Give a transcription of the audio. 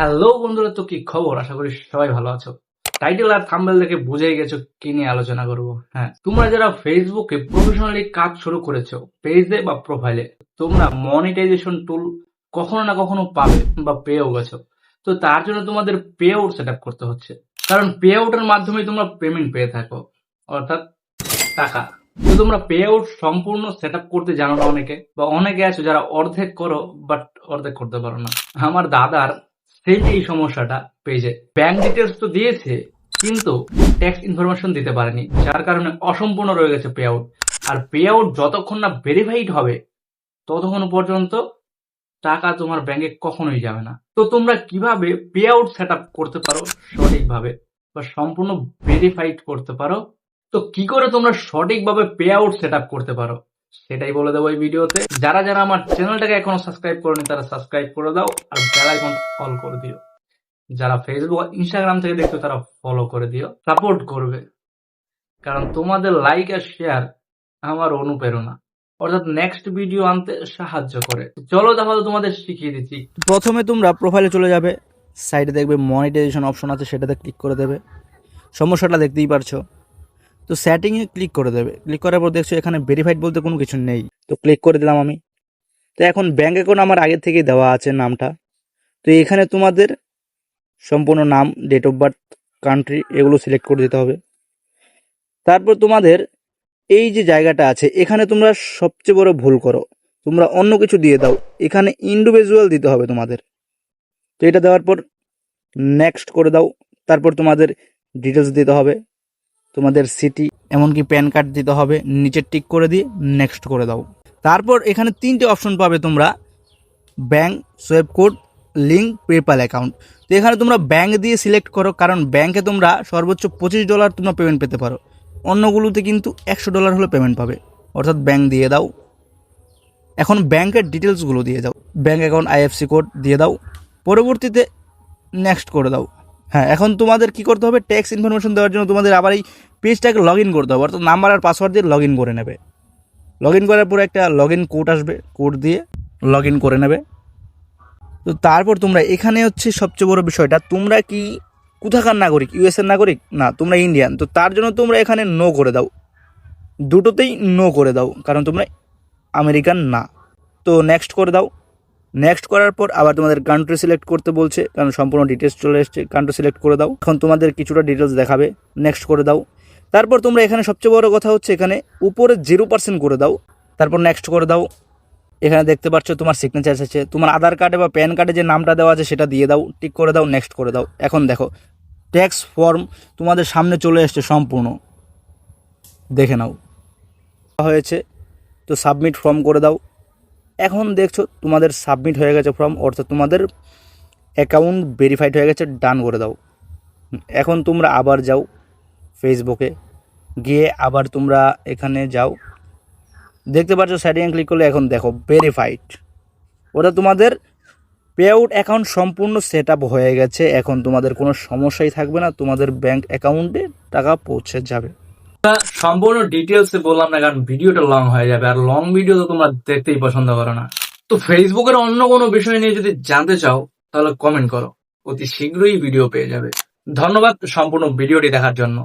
Hello বন্ধুরা, তো কি খবর? আশা করি সবাই ভালো আছো। টাইটেল আর থাম্বেল দেখে বুঝেই গেছো কি নিয়ে আলোচনা করব। হ্যাঁ তোমরা যারা ফেসবুকে প্রফেশনালি কাজ শুরু করেছ পেজে বা প্রোফাইলে তোমরা মনিটাইজেশন টুল কখনো না কখনো পাবে বা পেয়েও গেছো। তো তার জন্য তোমাদের পে আউট সেট করতে হচ্ছে। কারণ পে আউটের মাধ্যমে তোমরা পেমেন্ট পেয়ে থাকো, অর্থাৎ টাকা। তো তোমরা পে আউট সম্পূর্ণ সেট করতে জানো না অনেকে, বা অনেকে আছো যারা অর্ধেক করো বাট অর্ধেক করতে পারো না। আমার দাদার সেম এই সমস্যাটা পেজে ব্যাংক ডিটেলস তো দিয়েছে, কিন্তু ট্যাক্স ইনফরমেশন দিতে পারেনি, যার কারণে অসম্পূর্ণ রয়ে গেছে পে আউট আর পে আউট যতক্ষণ না ভেরিফাইড হবে, ততক্ষণ পর্যন্ত টাকা তোমার ব্যাংকে কখনোই যাবে না। তো তোমরা কীভাবে পে আউট সেট করতে পারো সঠিকভাবে বা সম্পূর্ণ ভেরিফাইড করতে পারো? তো কি করে তোমরা সঠিকভাবে পে আউট সেট করতে পারো? সেটাই বলে দেবো এই ভিডিওতে। যারা যারা আমার চ্যানেলটাকে এখনও সাবস্ক্রাইব করেনি, তারা সাবস্ক্রাইব করে দাও আর বেল আইকন অল করে দিও। যারা ফেসবুক ইনস্টাগ্রাম থেকে দেখছ, তারা ফলো করে দিও। সাপোর্ট করবে। কারণ তোমাদের লাইক আর শেয়ার আমার অনুপ্রেরণা। অর্থাৎ নেক্সট ভিডিও আনতে সাহায্য করে। চলো তাহলে তোমাদের শিখিয়ে দিচ্ছি। প্রথমে তোমরা প্রোফাইলে চলে যাবে। সাইডে দেখবে মনিটাইজেশন অপশন আছে, সেটাতে ক্লিক করে দেবে। সমস্যাটা দেখতেই পারছ। তো সেটিংয়ে ক্লিক করে দেবে। ক্লিক করার পর দেখছ এখানে ভেরিফাইড বলতে কোনো কিছু নেই। তো ক্লিক করে দিলাম আমি। তো এখন ব্যাঙ্ক অ্যাকাউন্ট আমার আগে থেকেই দেওয়া আছে নামটা। তো এখানে তোমাদের সম্পূর্ণ নাম ডেট অফ বার্থ কান্ট্রি এগুলো সিলেক্ট করে দিতে হবে। তারপর তোমাদের এই যে জায়গাটা আছে, এখানে তোমরা সবচেয়ে বড় ভুল করো। তোমরা অন্য কিছু দিয়ে দাও। এখানে ইন্ডিভিজুয়াল দিতে হবে তোমাদের। তো এটা দেওয়ার পর নেক্সট করে দাও। তারপর তোমাদের ডিটেলস দিতে হবে। তোমাদের সিটি এমনকি প্যান কার্ড দিতে হবে। নিচে টিক করে দিয়ে নেক্সট করে দাও। তারপর এখানে তিনটে অপশন পাবে তোমরা। Bank swift code link PayPal account তো এখানে তোমরা ব্যাঙ্ক দিয়ে সিলেক্ট করো, কারণ ব্যাঙ্কে তোমরা সর্বোচ্চ পঁচিশ ডলার তোমরা পেমেন্ট পেতে পারো। অন্যগুলোতে কিন্তু একশো ডলার হলে পেমেন্ট পাবে। অর্থাৎ ব্যাঙ্ক দিয়ে দাও। এখন ব্যাংকের ডিটেলসগুলো দিয়ে দাও। ব্যাঙ্ক অ্যাকাউন্ট আইএফসি কোড দিয়ে দাও। পরবর্তীতে নেক্সট করে দাও। হ্যাঁ এখন তোমাদের কি করতে হবে? ট্যাক্স ইনফরমেশন দেওয়ার জন্য তোমাদের আবার এই পেজটাকে লগ ইন করতে হবে। অর্থাৎ নাম্বার আর পাসওয়ার্ড দিয়ে লগ ইন করে নেবে। লগ ইন করার পরে একটা লগ ইন কোড আসবে। কোড দিয়ে লগ ইন করে নেবে। তো তারপর তোমরা এখানে হচ্ছে সবচেয়ে বড় বিষয়টা, তোমরা কি কোথাকার নাগরিক? ইউএসএর নাগরিক? না, তোমরা ইন্ডিয়ান তো তার জন্য তোমরা এখানে নো করে দাও। দুটোতেই নো করে দাও। কারণ তোমরা আমেরিকান না। তো নেক্সট করে দাও। নেক্সট করার পর আবার তোমাদের কান্ট্রি সিলেক্ট করতে বলছে, কারণ সম্পূর্ণ ডিটেলস চলে এসছে কান্ট্রি সিলেক্ট করে দাও। এখন তোমাদের কিছুটা ডিটেলস দেখাবে নেক্সট করে দাও। তারপর তোমরা এখানে সবচেয়ে বড় কথা হচ্ছে এখানে উপরে জিরো পার্সেন্ট করে দাও। তারপর নেক্সট করে দাও। এখানে দেখতে পাচ্ছ তোমার সিগনেচার আছে তোমার আধার কার্ডে বা প্যান কার্ডে যে নামটা দেওয়া আছে সেটা দিয়ে দাও। টিক করে দাও নেক্সট করে দাও। এখন দেখো ট্যাক্স ফর্ম তোমাদের সামনে চলে এসছে সম্পূর্ণ। দেখে নাও। হয়েছে। তো সাবমিট ফর্ম করে দাও। এখন দেখছ তোমাদের সাবমিট হয়ে গেছে ফর্ম অর্থাৎ তোমাদের অ্যাকাউন্ট ভেরিফাইড হয়ে গেছে ডান করে দাও। এখন তোমরা আবার যাও ফেসবুকে গিয়ে আবার তোমরা এখানে যাও। দেখতে পাচ্ছ সেটিংয়ে ক্লিক করলে এখন দেখো ভেরিফাইড ওটা তোমাদের পে আউট অ্যাকাউন্ট সম্পূর্ণ সেট আপ হয়ে গেছে, এখন তোমাদের কোনো সমস্যাই থাকবে না, তোমাদের ব্যাংক অ্যাকাউন্টে টাকা পৌঁছে যাবে। সম্পূর্ণ ডিটেলসে বললাম না, কারণ ভিডিওটা লং হয়ে যাবে, আর লং ভিডিও তো তোমরা দেখতেই পছন্দ করো না। তো ফেসবুকের অন্য কোনো বিষয় নিয়ে যদি জানতে চাও, তাহলে কমেন্ট করো। অতি শীঘ্রই ভিডিও পেয়ে যাবে। ধন্যবাদ সম্পূর্ণ ভিডিওটি দেখার জন্য।